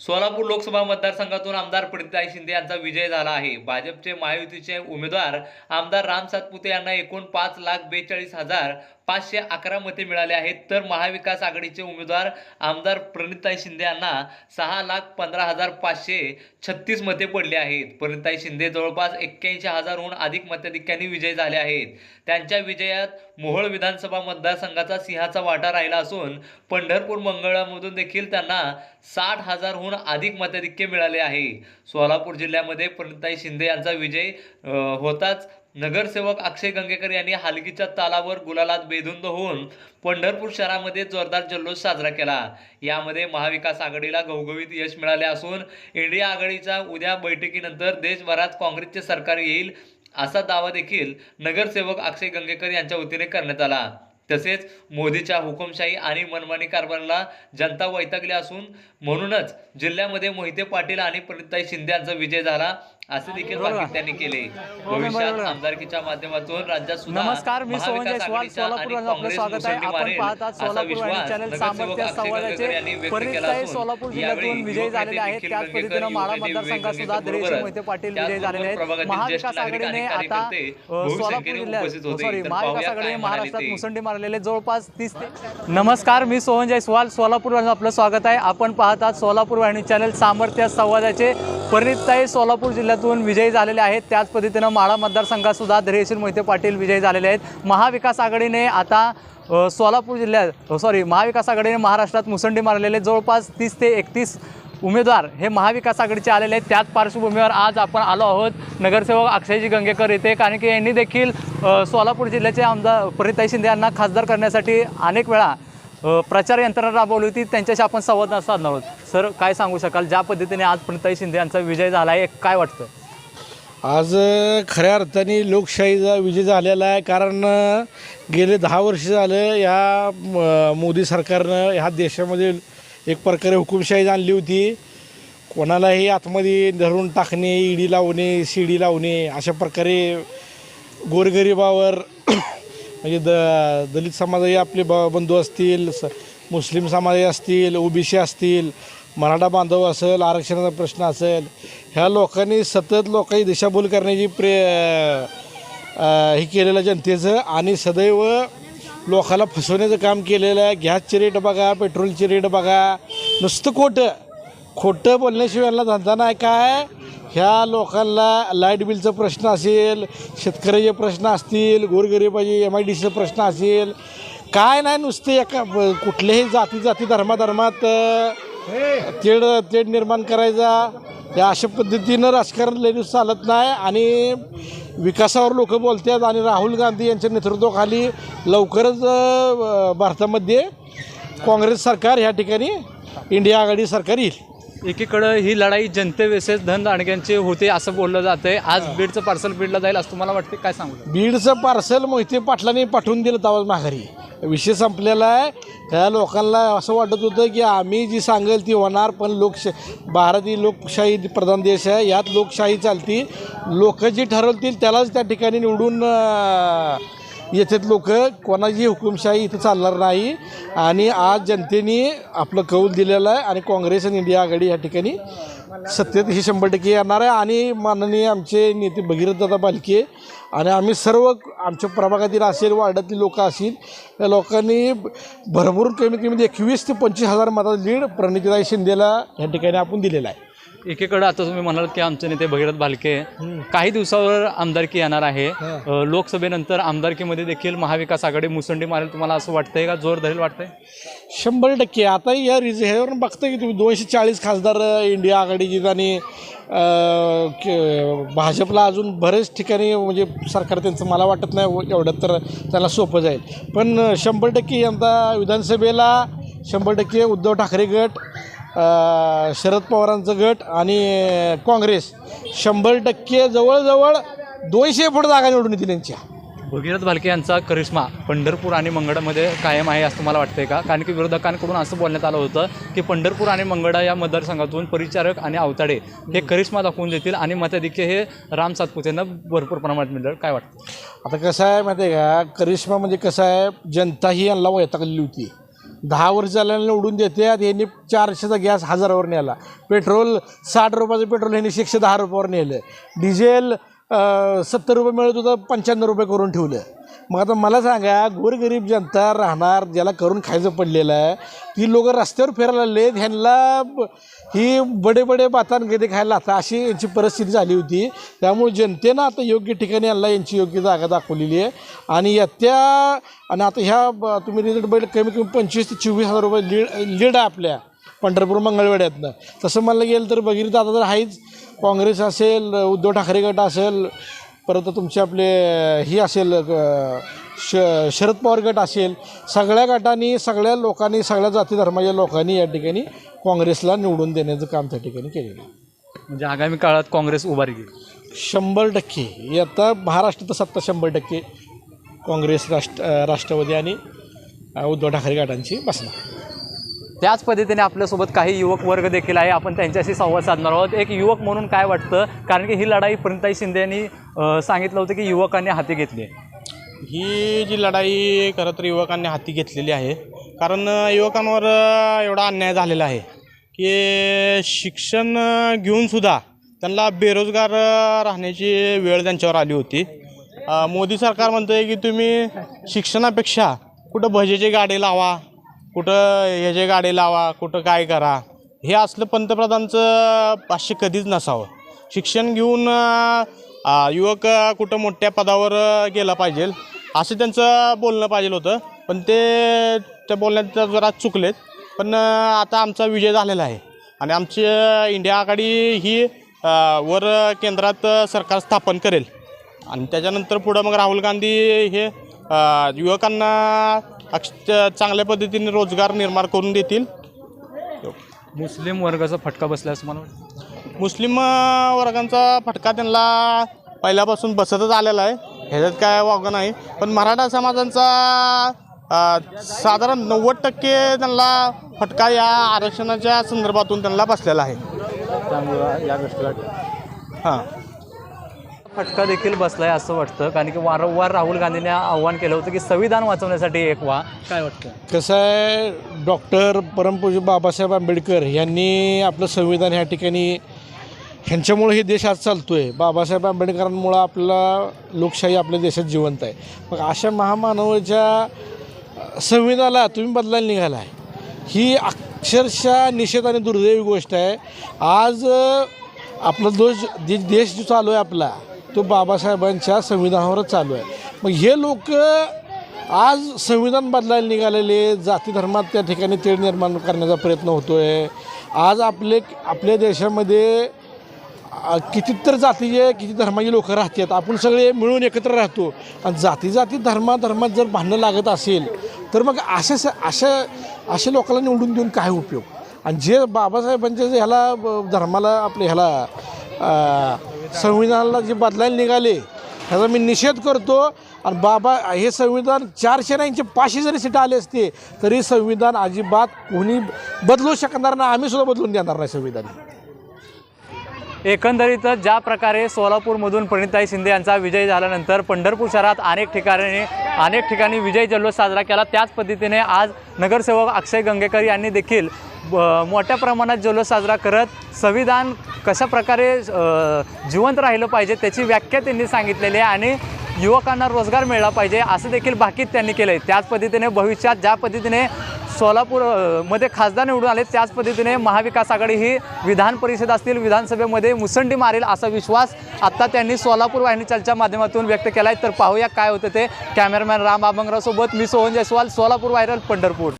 सोलापूर लोकसभा मतदारसंघातून आमदार प्रणिताई शिंदे यांचा विजय झाला आहे. भाजपचे महायुतीचे उमेदवार आमदार राम सातपुते यांना एकूण पाच लाख बेचाळीस हजार पाचशे अकरा मते मिळाले आहेत. तर महाविकास आघाडीचे उमेदवार आमदार प्रणिताई शिंदे यांना सहा लाख पंधरा हजार पाचशे छत्तीस मते पडली आहेत. प्रणिताई शिंदे जवळपास एक्क्याऐंशी हजारहून अधिक मताधिक्यांनी विजयी झाले आहेत. त्यांच्या विजयात मोहोळ विधानसभा मतदारसंघाचा सिंहाचा वाटा राहिला असून पंढरपूर मंगळामधून देखील त्यांना साठ हजारहून अधिक मताधिक्य मिळाले आहे. सोलापूर जिल्ह्यामध्ये प्रणिताई शिंदे यांचा विजय होताच नगरसेवक अक्षय गंगेकर यांनी हालकीच्या तालावर गुलालात बेधुंद होऊन पंढरपूर शहरामध्ये जोरदार जल्लोष साजरा केला. यामध्ये महाविकास आघाडीला घवघवीत यश मिळाले असून इंडिया आघाडीच्या उद्या बैठकीनंतर देशभरात काँग्रेसचे सरकार येईल असा दावा देखील नगरसेवक अक्षय गंगेकर यांच्या वतीने करण्यात आला. तसेच मोदीच्या हुकुमशाही आणि मनमानी कारभाराला जनता वैतागली असून म्हणूनच जिल्ह्यामध्ये मोहिते पाटील आणि प्रणिताई शिंदे यांचा विजय झाला असे देखील त्यांनी केले. भविष्यात आमदारकीच्या माध्यमातून राज्यात सुद्धा नमस्कार मी सोलापूर जिल्ह्यातून विजय झालेले आहेत. त्याच पद्धतीनं माळा मतदारसंघात सुद्धा मोहिते पाटील विजय झालेले आहेत. महाविकास आघाडीने आता सोलापूर जिल्ह्यात. सॉरी महाविकास आघाडीने म्हणाले महाराष्ट्रात. मुसंडी मारलेले जवळपास तीस नमस्कार मी सोहन जयस्वाल सोलापूर आपलं स्वागत आहे. आपण पाहतात सोलापूर वाहिनी चॅनल सामर्थ्य संवादाचे. परिणितताई सोलापूर जिल्ह्यातून विजयी झालेले आहेत. त्याच पद्धतीनं माळा मतदारसंघातसुद्धा धैर्यशील मोहिते पाटील विजयी झालेले आहेत. महाविकास आघाडीने आता सोलापूर जिल्ह्यात सॉरी महाविकास आघाडीने महाराष्ट्रात मुसंडी मारलेले जवळपास तीस ते एकतीस उमेदवार हे महाविकास आघाडीचे आलेले आहेत. त्याच पार्श्वभूमीवर आज आपण आलो आहोत नगरसेवक अक्षयजी गंगेकर येथे कारण की यांनी देखील सोलापूर जिल्ह्याचे आमदार परिताई शिंदे यांना खासदार करण्यासाठी अनेक वेळा प्रचार यंत्रणा राबवली होती त्यांच्याशी आपण संवाद साधणार आहोत. सर काय सांगू शकाल? ज्या पद्धतीने आज प्रणिताई शिंदे यांचा विजय झाला आहे काय वाटतं? आज खऱ्या अर्थाने लोकशाहीचा विजय झालेला आहे कारण गेले दहा वर्ष झालं या म, मोदी सरकारनं ह्या देशामध्ये एक प्रकारे हुकुमशाही आणली होती. कोणालाही आतमध्ये धरून टाकणे ईडी लावणे सी लावणे अशा प्रकारे गोरगरिबावर म्हणजे द दलित समाजही आपले ब बंधू असतील स मुस्लिम समाजही असतील ओबीसी असतील मराठा बांधव असेल आरक्षणाचा प्रश्न असेल ह्या लोकांनी सतत लोकांची दिशाभूल करण्याची प्रे हे केलेलं जनतेचं आणि सदैव लोकाला फसवण्याचं काम केलेलं आहे. गॅसची रेट बघा पेट्रोलची रेट बघा. नुसतं खोटं. खोटं बोलण्याशिवाय यांना धंदा नाही. काय? ह्या लोकांना लाइट बिलचा प्रश्न असेल शेतकऱ्याचे प्रश्न असतील गोरगरिबाचे एम आय डी सीचा प्रश्न असेल काय नाही नुसते एका कुठल्याही जाती जाती धर्माधर्मात तेढ तेढ निर्माण करायचा. या अशा पद्धतीनं राजकारण लेडीज चालत नाही आणि विकासावर लोक बोलतात आणि राहुल गांधी यांच्या नेतृत्वाखाली लवकरच भारतामध्ये काँग्रेस सरकार ह्या ठिकाणी इंडिया आघाडी सरकार येईल. एकीकडं ही लढाई जनते वेसेस धन दांडग्यांची होते असं बोललं जातंय. आज बीडचं पार्सल बीडला जाईल असं तुम्हाला वाटते काय सांगू? बीडचं पार्सल मोहिते पाटलांनी पाठवून दिलं तवाच माघारी. विषय संपलेला आहे. त्या लोकांना असं वाटत होतं की आम्ही जी सांगेल ती होणार पण लोकशा भारत ही लोकशाही प्रधान देश आहे. यात लोकशाही चालती. लोक जी ठरवतील त्यालाच त्या ठिकाणी निवडून अं, लोक कोणाची हुकुमशाही इथं चालणार नाही. आणि आज जनतेने आपलं कौल दिलेलं आहे आणि काँग्रेस आणि इंडिया आघाडी या ठिकाणी सत्तेत ही शंभर टक्के येणार आहे. आणि माननीय आमचे नेते भगीरथदादा बालके आणि आम्ही सर्व आमच्या प्रभागातील असेल वार्डातील लोक असतील त्या लोकांनी भरभरून कमीत कमी एकवीस ते पंचवीस हजार मताचा लीड प्रणितीताई शिंदेला या ठिकाणी आपण दिलेला आहे. एकीकडे आता तुम्ही म्हणालात की आमचे नेते भगीरथ भालके काही दिवसावर आमदारकी येणार आहे. लोकसभेनंतर आमदारकीमध्ये देखील महाविकास आघाडी मुसंडी मारेल. तुम्हाला असं वाटतंय का? जोर धरेल वाटतंय? शंभर टक्के. आता या रिझ ह्यावरून बघता की तुम्ही दोनशे चाळीस खासदार इंडिया आघाडीचे आणि भाजपला अजून बरेच ठिकाणी म्हणजे सरकार त्यांचं मला वाटत नाही एवढं तर त्याला सोपं जाईल. पण शंभर टक्के यंदा विधानसभेला शंभर टक्के उद्धव ठाकरे गट शरद पवारांचं गट आणि काँग्रेस शंभर टक्के जवळजवळ दोनशे फूट जागा निवडून येतील यांच्या भगीरथ भालके यांचा करिश्मा पंढरपूर आणि मंगळामध्ये कायम आहे असं मला वाटतंय का? कारण की विरोधकांकडून असं बोलण्यात आलं होतं की पंढरपूर आणि मंगळा या मतदारसंघातून परिचारक आणि अवताडे हे करिश्मा दाखवून देतील आणि मताधिक्य हे राम सातपुतेंना भरपूर प्रमाणात मिळेल. काय वाटतं? आता कसं आहे माहिती आहे का? करिश्मा म्हणजे कसं आहे? जनता ही यांना वैतागलेली होती. दहा वर्ष झाल्याला निवडून देतात यांनी चारशेचा गॅस हजारावर नेला. पेट्रोल साठ रुपयाचं पेट्रोल यांनी एकशे दहा रुपयावर नेलं. डिझेल सत्तर रुपये मिळत होतं पंच्याण्णव रुपये करून ठेवलं. मग आता मला सांगा गोरगरीब जनता राहणार ज्याला करून खायचं पडलेलं आहे ती लोक रस्त्यावर फिरायला लागले ह्यांना ब- ही बडे बडे बातांगते खायला आता अशी यांची परिस्थिती झाली होती. त्यामुळे जनतेनं आता योग्य ठिकाणी यांना यांची योग्य जागा दाखवलेली आहे. आणि येत्या आणि आता ह्या ब- तुम्ही रिझल्ट बघितलं कमी कमी पंचवीस ते चोवीस हजार रुपये लीड लीड आहे आपल्या पंढरपूर मंगळवेड्यातनं. तसं म्हणलं गेलं तर बघितलं तर आता तर आहेच काँग्रेस असेल उद्धव ठाकरे गट असेल परत तुमचे आपले ही असेल श शरद पवार गट असेल सगळ्या गटांनी सगळ्या लोकांनी सगळ्या जाती धर्माच्या लोकांनी या ठिकाणी काँग्रेसला निवडून देण्याचं काम त्या ठिकाणी केलेलं आहे. म्हणजे आगामी काळात काँग्रेस उभारी घेईल. शंभर टक्के. आता महाराष्ट्रात सत्ता शंभर टक्के काँग्रेस राष्ट्र राष्ट्रवादी आणि उद्धव ठाकरे गटांची बसणार. त्याच पद्धतीने आपल्यासोबत काही युवक वर्ग देखील आहे. आपण त्यांच्याशी संवाद साधणार आहोत. एक युवक म्हणून काय वाटतं? कारण की ही लढाई प्रणताई शिंदे यांनी सांगितलं होतं की युवकांनी हाती घेतली आहे. ही जी लढाई खरं तर युवकांनी हाती घेतलेली आहे. कारण युवकांवर एवढा अन्याय झालेला आहे की शिक्षण घेऊनसुद्धा त्यांना बेरोजगार राहण्याची वेळ त्यांच्यावर आली होती. मोदी सरकार म्हणतं आहे की तुम्ही शिक्षणापेक्षा कुठं भजेची गाडी लावा कुठं ह्याचे गाडी लावा कुठं काय करा हे असलं पंतप्रधानचं पाचशे कधीच नसावं. शिक्षण घेऊन युवक कुठं मोठ्या पदावर गेला पाहिजे असं त्यांचं बोलणं पाहिजे होतं. पण ते त्या बोलण्यात जरा चुकलेत. पण आता आमचा विजय झालेला आहे. आणि आमची इंडिया आघाडी ही वर केंद्रात सरकार स्थापन करेल. आणि त्याच्यानंतर पुढं मग राहुल गांधी हे युवकांना अक्ष चांगल्या पद्धतीने रोजगार निर्माण करून देतील. मुस्लिम वर्गाचा फटका बसला असं मला वाटतं. मुस्लिम अ, वर्गांचा फटका त्यांना पहिल्यापासून बसतच आलेला आहे. ह्याच्यात काय वागणं नाही. पण मराठा समाजांचा अ, साधारण नव्वद टक्के त्यांना फटका या आरक्षणाच्या संदर्भातून त्यांना बसलेला आहे. त्यामुळं या गोष्टीला हां. फटका देखील बसलाय असं वाटतं. कारण की वारंवार राहुल गांधींनी आव्हान केलं होतं की संविधान वाचवण्यासाठी एक वा काय वाटतं? कसं आहे डॉक्टर परमपूज्य बाबासाहेब आंबेडकर यांनी आपलं संविधान ह्या ठिकाणी ह्यांच्यामुळे हे देश आज चालतो आहे बाबासाहेब आंबेडकरांमुळं आपला लोकशाही आपल्या देशात जिवंत आहे. मग अशा महामानवाच्या संविधानाला तुम्ही बदलायला निघाला आहे ही अक्षरशः निषेध आणि दुर्दैवी गोष्ट आहे. आज आपला दोष देश जो चालू आहे आपला तो बाबासाहेबांच्या संविधानावरच चालू आहे. मग हे लोक आज संविधान बदलायला निघालेले जाती धर्मात त्या ठिकाणी तेढ निर्माण करण्याचा प्रयत्न होतो आहे आज आपले आपल्या देशामध्ये कितीतर जातीचे किती धर्माचे लोक राहतात आपण सगळे मिळून एकत्र राहतो. आणि जाती जाती धर्मा धर्मात जर भांडणं लागत असेल तर मग असे अशा अशा लोकांना निवडून देऊन काय उपयोग? आणि जे बाबासाहेबांच्या ह्याला ब- धर्माला आपल्या ह्याला संविधानाला जे बदलायला निघाले ह्याचा मी निषेध करतो. आणि बाबा हे संविधान चारशे नाहीचे पाचशे जरी सीटं आले असते तरी संविधान अजिबात कोणी बदलू शकणार नाही. आम्हीसुद्धा बदलून देणार नाही संविधान. एकंदरीत ज्या प्रकारे सोलापूरमधून प्रणिताई शिंदे यांचा विजय झाल्यानंतर पंढरपूर शहरात अनेक ठिकाणी अनेक ठिकाणी विजय जल्लोष साजरा केला. त्याच पद्धतीने आज नगरसेवक अक्षय गंगेकर यांनी देखील मोठ्या प्रमाणात जल्लोष साजरा करत संविधान कशा प्रकारे जिवंत राहिलं पाहिजे त्याची व्याख्या त्यांनी सांगितलेली आहे आणि युवकांना रोजगार मिळाला पाहिजे असं देखील भाकीत त्यांनी केलं आहे त्याच पद्धतीने भविष्यात ज्या पद्धतीने सोलापूरमध्ये खासदार निवडून आले त्याच पद्धतीने महाविकास आघाडी ही विधान परिषद असतील विधानसभेमध्ये मुसंडी मारेल असा विश्वास आत्ता त्यांनी सोलापूर वाहिनीच्या माध्यमातून व्यक्त केला आहे तर पाहूया काय होतं ते. कॅमेरामॅन राम आभंगरावसोबत मी सोहन जयस्वाल सोलापूर व्हायरल पंढरपूर.